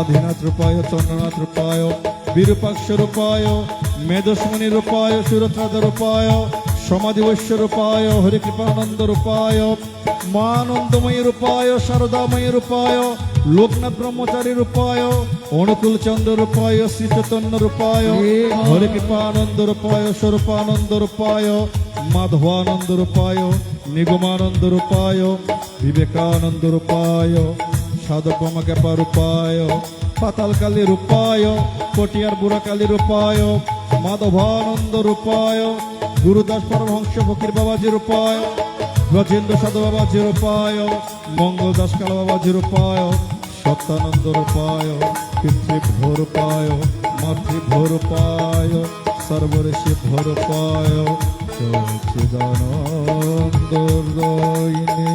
অধীনাথ রূপায় চন্দ্রনাথ রূপায় বিরূপাক্ষ রূপায় মেধস্মণি রূপায় সমাধিবৈশ্য রূপায় হরিকৃপানন্দ রূপায় মানন্দময়ী রূপায় শারদাময়ী রূপায় লোকনাথ ব্রহ্মচারী রূপায় অনুকূল চন্দ্র রূপায় শ্রী চৈতন্য রূপায় হরিকৃপানন্দ রূপায় স্বরূপানন্দ রূপায় মাধবানন্দ রূপায় নিগমানন্দ রূপায় বিবেকানন্দ রূপায়। সাধকমা জ্ঞাপা রূপায় পাতাল কালী রূপায় পটিয়ার বুড়া কালী রূপায়, মাধবানন্দ রূপায়, গুরুদাস পরমহংস ফকির বাবাজি রূপায় ব্রজেন্দ্র সাধু বাবাজি রূপায় মঙ্গল দাস কাল বাবাজি রূপায়, সত্যানন্দ রূপায় পিতৃভ্য রূপায় মাতৃভ্য রূপায়, সর্বঋষি ভরূপায় সচিদানন্দ রয়িনী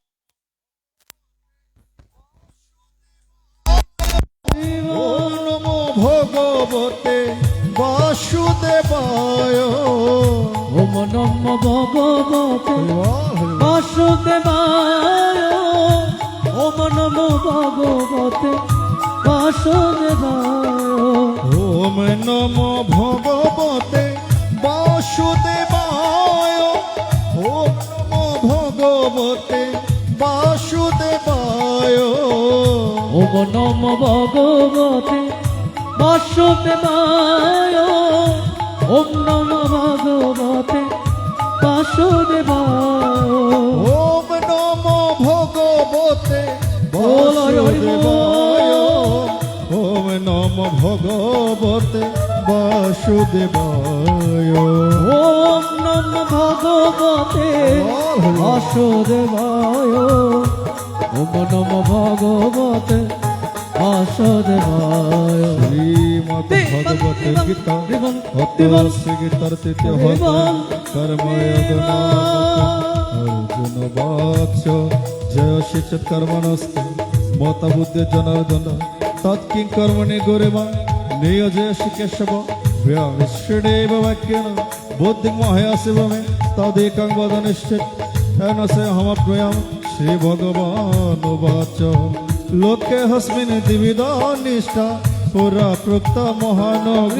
নম ভগবতে বাসুদেবায় ওম নম ভগবতে। বাসুদেবায় ওম নমো ভগবতে। বাসুদেবায় ওম নমো ভগবতে। বাসুদেবায় ওম নম ভগবতে। বাসুদেবায় ওম নম বাসুদেবায় ওম নমো ভগবতে বল। ওম নমো ভগবতে বাসুদেবায়। ওম নম ভগবতে বাসুদেবায়। ওম নম ভগবতে বাসুদেবায় শ্রীমদ ভগবতে গীতা অত্যাশ্রী গীতার তৃতীয় কর্ময়োগ অর্জুন বাক্স জয় শিচত কর্মণস্তে মত বুদ্ধি জনার্দন। তৎকিং কর্মণি গরিমা নিয়োজয় কেশব। বিশ্বদেব বাক্যেন বুদ্ধি মহায়াসিব মে তদেকং বদ নিশ্চিত। হেন সে হমপ্রয়াম শ্রী ভগবান বাচ লোকে হস্মিন দিবিদ নিষ্ঠা পুরা প্রক্ত মহানগ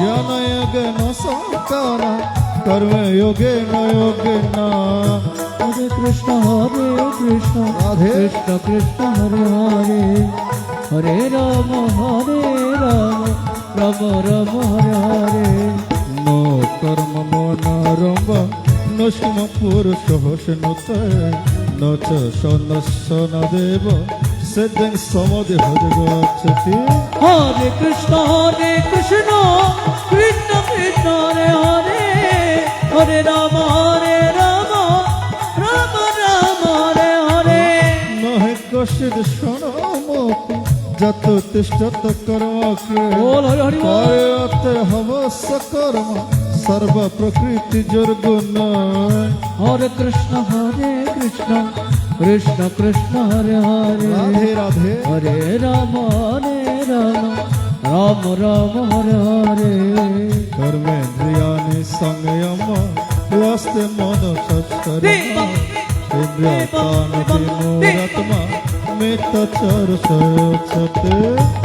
জ্ঞানয়োগেন সংকার কর্মযোগেন যোগেন হরে কৃষ্ণ হরে কৃষ্ণ রাধে। কৃষ্ণ কৃষ্ণ হরে হরে। হরে রাম হরে রাম রাম রাম হরে হরে। ন কর্ম মনারম্ভ ন সুম পুরুষ হোসনুত ন চ সনস্য ন দেব সিদ্ধং সমদে হরে গচ্ছতি। হরে কৃষ্ণ হরে কৃষ্ণ কৃষ্ণ কৃষ্ণ হরে হরে হরে রাম হরে রাম রাম রাম হরে হরে। নহে কশিদ শোনমপি যত তিষ্ঠত হরি হরি বল। কায়তে হবস সর্ব প্রকৃতি জর্গুণ হরে কৃষ্ণ হরে কৃষ্ণ কৃষ্ণ কৃষ্ণ হরে হরে। রাধে রাধে। হরে রাম হরে রাম রাম রাম হরে হরে। কর্মেন্দ্রিয়ানি সংযম লস্তে মন সৎকর্ম ইন্দ্রিয়ানি বিমূঢ়াত্মা মিতচর সয়চ্ছতে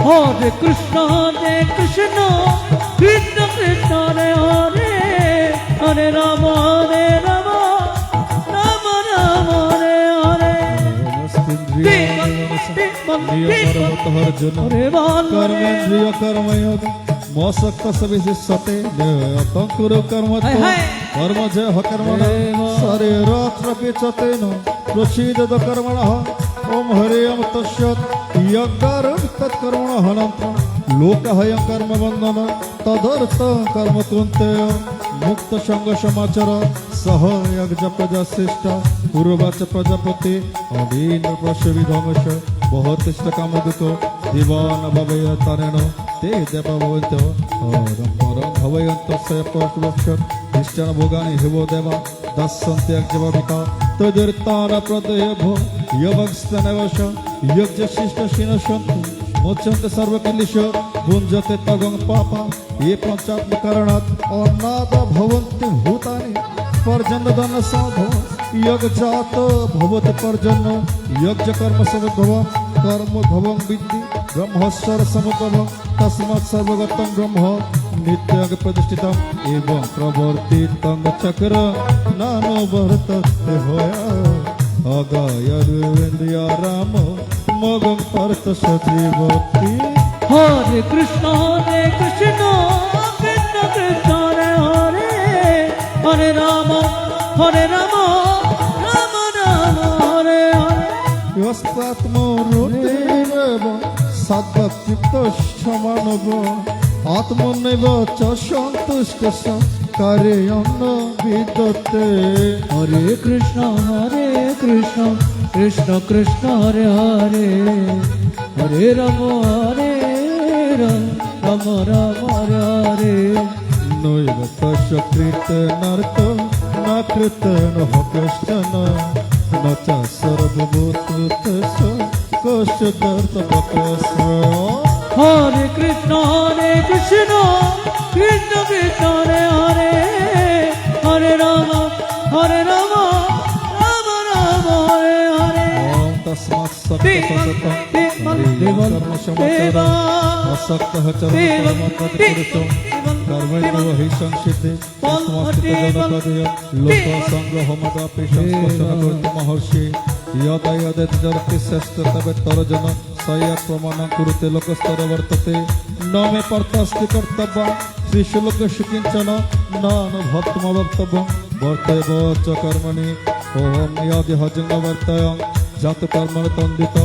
হরে কৃষ্ণ হরে কৃষ্ণ কৃষ্ণ কৃষ্ণ হরে হরে। হরে রাম হরে রাম। হর জন্য কর্মেন্দ্রিয় তদর্থ কর্ম কুন্তেয় মুক্ত সঙ্গ সমাচার সহ যজ্ঞ শ্রেষ্ঠ श्रेष्ठ पूर्वाच प्रजापति अधीन प्रसवि ध्वंस बहुतिष्ठ कामदुक दिवान भवय तारेण ते देव भवन्त परं परं भवयन्त स पशुभक्षर খ্রিস্টান ভোগানি হেব দেবা দাসন্তে এক জবাবিকা তোদের তারা প্রদয় ভো ইয়বংস্তনবশ ইয়জ্ঞ শিষ্ট শিনসন্ত মোচন্তে সর্বকিলিশ ভুঞ্জতে তগং পাপা এ পঞ্চাত্ম কারণাৎ অন্নাদ ভবন্তি ভূতানি পর্জন্য দন সাধ ইয়গ জাত ভবতে পর্জন্য যজ্ঞ কর্ম সমুদ্ভব কর্ম ভবং বিদ্ধি ব্রহ্মস্বর সমুদ্ভব তস্মাৎ সর্বগতং ব্রহ্ম নিত্যং প্রতিষ্ঠিতম এবং প্রবর্তিতং চক্র নানো বর্ততে হয়া অগায়ন্দ্রিয়া রাম মগং পার্থ সজীবতী হরে কৃষ্ণ হরে কৃষ্ণ কৃষ্ণ কৃষ্ণ হরে হরে হরে রাম ধ্রুবস্তাত্মরুতিরেব সদ্যচিত্তসমানব আত্মনৈব চ সন্তুষ্ট করে অন্ন বিদতে হরে কৃষ্ণ হরে কৃষ্ণ কৃষ্ণ কৃষ্ণ হরে হরে হরে রাম হরে রাম রাম রাম হরে হরে নৈব তস্য কৃতনার্থ না কৃতন হকশ্চন कृष्णाच्या सर्वभूतकृष कोशकर्तपकस हरे कृष्ण हरे कृष्ण कृष्ण कृष्ण हरे हरे हरे राम हरे राम राम राम हरे हरे तस्मात् सप्त देवं कर्मशमचरं असक्तः चरमकर्मकर्तुम् সর্বৈরহি সংসিদ্ধে সমস্ত জনপদে লোক সংগ্রহ মত পেশন করতে মহর্ষি ইয়দয়দেরতি শ্রেষ্ঠ তবে তরজন সয়া প্রমাণ কুরুতে লোকস্তর বর্ততে ন মে কর্তাস্তি কর্তব্য শ্রীষু লোকেশু কিঞ্চন ন অনুভক্তমবক্তব্য বর্তব চ কর্মণি ওম ইয়দিহ জিঙ্গবর্তয় জাত কর্মণ তন্দিত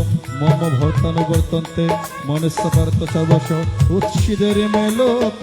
মম ভর্তানুবর্তন্তে মনুষ্য পার্থ সর্বশ উৎসিদের মেলোক